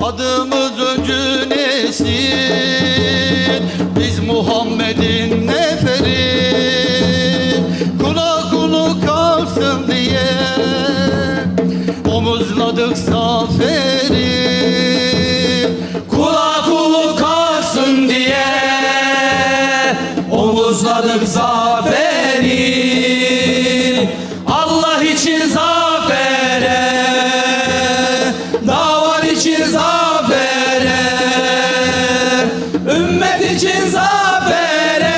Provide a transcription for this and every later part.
Adımız öncü nesil Biz Muhammed'in neferi. Kula kulu kalsın diye Omuzladık zaferi. Kula kulu kalsın diye Omuzladık zaferi için zafere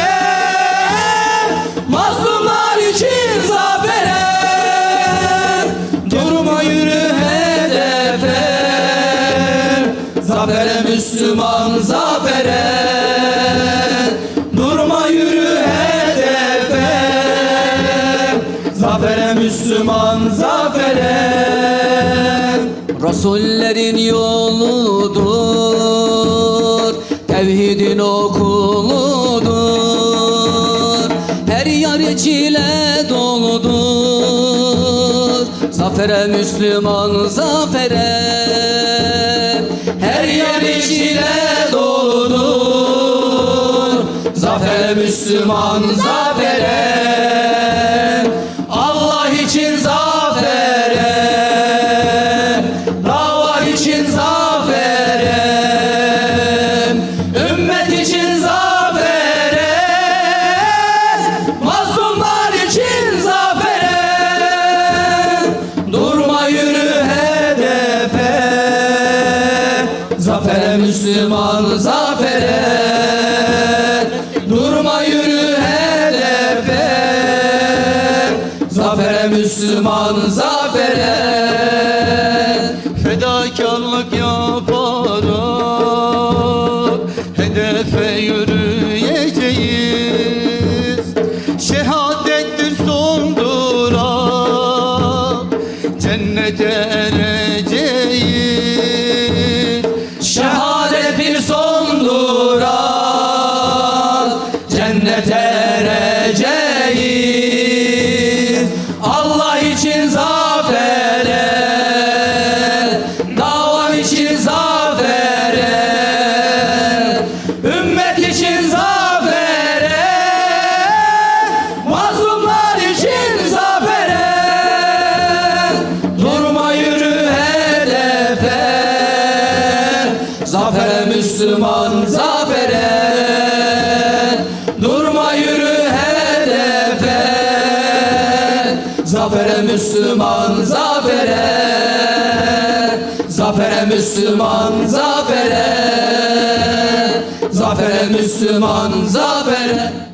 Mazlumlar için zafere. Durma yürü hedefe Zafere Müslüman zafere. Durma yürü hedefe Zafere Müslüman zafere. Rasullerin yoludur Tevhidin okuludur Her yer çile doludur. Zafere Müslüman zafere Her yer çile doludur. Zafere Müslüman zafere Zafere Müslüman zafere. Durma yürü hedefe. Zafere Müslüman zafere. Fedakarlık yaparak Hedefe yürüyeceğiz. Şehadettir son durak. Cennete için zafere Davam için zafere Ümmet için zafere Mazlumlar için zafere Durma yürü hedefe Zafere Müslüman zafere Zafere Müslüman zafere. Zafere Müslüman zafere. Zafere Müslüman zafere